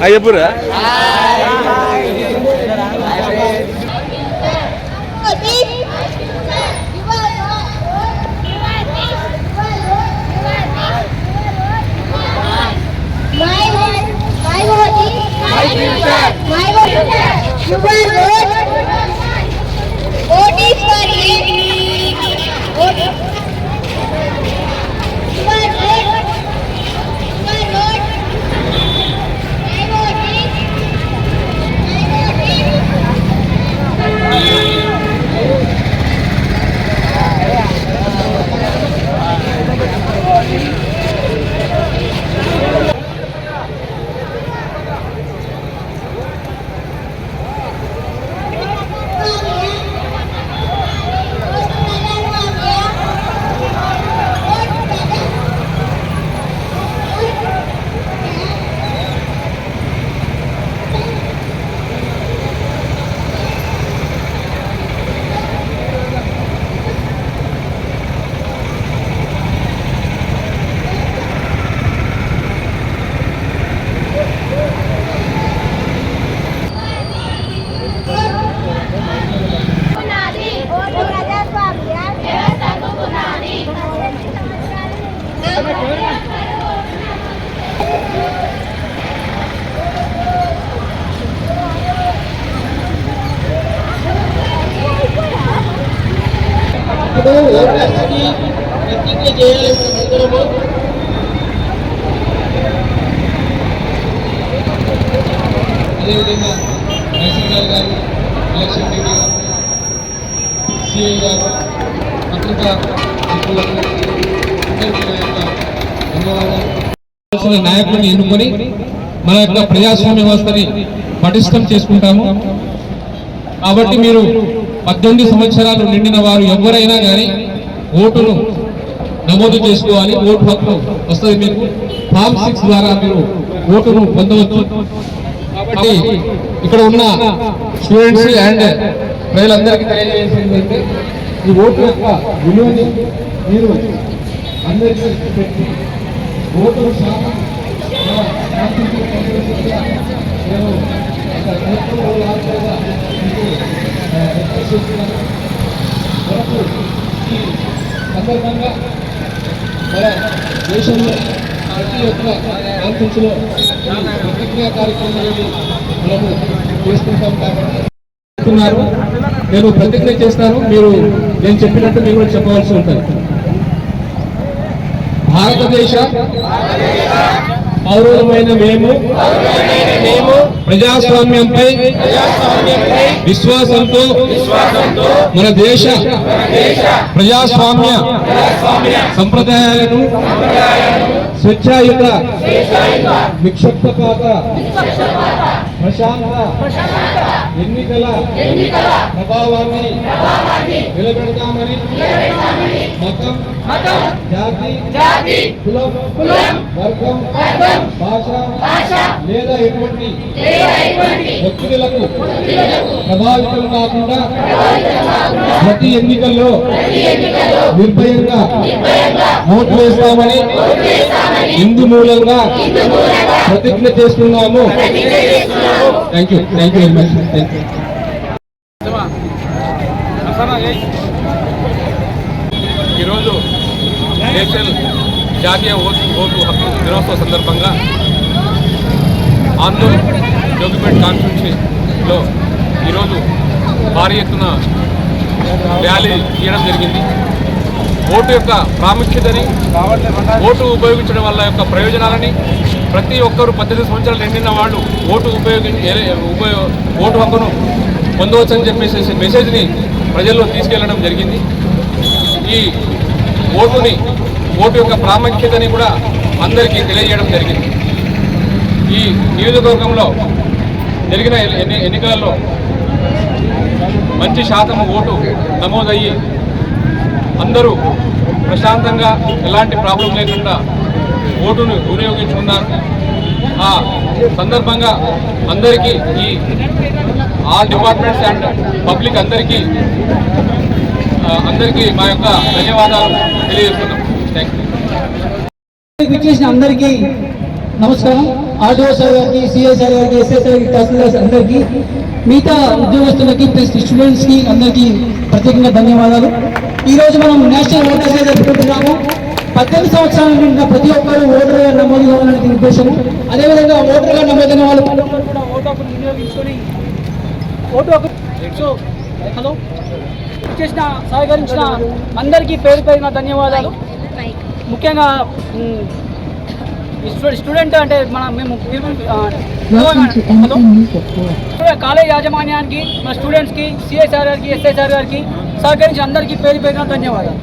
Aí é burra. ఇప్పుడు ఓటర్స్కి ప్రతిజ్ఞ చేయాలి అందరము అదేవిధంగా తహసీల్దార్ గారు ఎలక్షన్ డ్యూటీ గారు సిఐ గారు పత్రికా మిత్రులకు ధన్యవాదాలు. నాయకుడిని ఎన్నుకొని మన యొక్క ప్రజాస్వామ్య వ్యవస్థని పటిష్టం చేసుకుంటాము. కాబట్టి మీరు పద్దెనిమిది సంవత్సరాలు నిండిన వారు ఎవరైనా కానీ ఓటును నమోదు చేసుకోవాలి ఓటు హక్కు వస్తుంది మీకు. ఫామ్ సిక్స్ ద్వారా మీరు ఓటును పొందవచ్చు. కాబట్టి ఇక్కడ ఉన్న స్టూడెంట్స్ అండ్ ప్రజలందరికీ తెలియజేసిందంటే ఈ ఓటు యొక్క విలువని మీరు అందరికీ పెట్టి ఓటు శాతం ఆ, మనకు ఈ సందర్భంగా మన దేశంలో ప్రతి ఒక్క కాన్ఫరెన్స్లో ఈ ప్రతిజ్ఞా కార్యక్రమాన్ని మనము చేసుకుంటాం కాబట్టి నేను ప్రతిజ్ఞ చేస్తాను. మీరు నేను చెప్పినట్టు మీరు కూడా చెప్పవలసి ఉంటుంది. భారతదేశ పౌరులమైన మేము ప్రజాస్వామ్యంపై విశ్వాసంతో మన దేశ ప్రజాస్వామ్య సంప్రదాయాలను స్వేచ్ఛాయుత నిక్షిప్తపాత ప్రశాంత. ఎన్నికల ప్రభావాన్ని నిలబెడతామని మతం జాతి కులం వర్గం భాష లేదా ఎటువంటి ఒత్తిడులకు ప్రభావితం కాకుండా ప్రతి ఎన్నికల్లో నిర్భయంగా ఓటు వేస్తామని ఇందు మూలంగా ప్రతిజ్ఞ చేస్తున్నాము. Thank you thank you very much thank you ఈరోజు నేషనల్ జాతీయ ఓటు ఓటు హక్కు దినోత్సవ సందర్భంగా ఆందోళన జోగిపేట కాన్స్టిట్యూన్సీలో ఈరోజు భారీ ఎత్తున ర్యాలీ తీయడం జరిగింది. ఓటు యొక్క ప్రాముఖ్యతని ఓటు ఉపయోగించడం వల్ల యొక్క ప్రయోజనాలని ప్రతి ఒక్కరూ పద్దెనిమిది సంవత్సరాలు నిండిన వాళ్ళు ఓటు ఉపయోగించి ఉపయోగ ఓటు హక్కును పొందవచ్చని చెప్పేసి మెసేజ్ని ప్రజల్లో తీసుకెళ్ళడం జరిగింది. ఈ ఓటుని ఓటు యొక్క ప్రాముఖ్యతని కూడా అందరికీ తెలియజేయడం జరిగింది. ఈ నియోజకవర్గంలో జరిగిన ఎన్ని ఎన్నికలలో మంచి శాతం ఓటు నమోదయ్యి అందరూ ప్రశాంతంగా ఎలాంటి ప్రాబ్లం లేకుండా ఓటును వినియోగించుకున్నారు ఆ సందర్భంగా అందరికీ ఈ ఆల్ డిపార్ట్మెంట్స్ అండ్ పబ్లిక్ అందరికీ అందరికీ మా యొక్క ధన్యవాదాలు తెలియజేస్తున్నాం. థ్యాంక్ యూ అందరికీ నమస్కారం. ఆర్డీఓ సార్ గారికి సిఐ సార్ గారికి ఎస్ఐ సార్ తహసీల్దార్ అందరికీ మిగతా ఉద్యోగస్తులకి ప్లస్ స్టూడెంట్స్కి అందరికీ ప్రత్యేకంగా ధన్యవాదాలు. ఈరోజు మనం నేషనల్ ఓటర్స్ డే జరుపుకుంటున్నాము. పద్దెనిమిది సంవత్సరాల నిండిన ప్రతి ఒక్కరు ఓటర్గా నమోదు కావాలనే ఉద్దేశం అదేవిధంగా ఓటర్గా నమోదైన వాళ్ళు కూడా ఓటు హక్కును వినియోగించుకొని ఓటు హక్కు సో హలో. చేసిన సహకరించిన అందరికీ పేరు పేరున ధన్యవాదాలు. ముఖ్యంగా మ్, స్టూడెంట్ అంటే మన మేము కాలేజ్ యాజమాన్యానికి మన స్టూడెంట్స్కి సిఎస్ఆర్ గారికి ఎస్ఐసార్ గారికి సహకరించి అందరికీ పేరు పేరున ధన్యవాదాలు.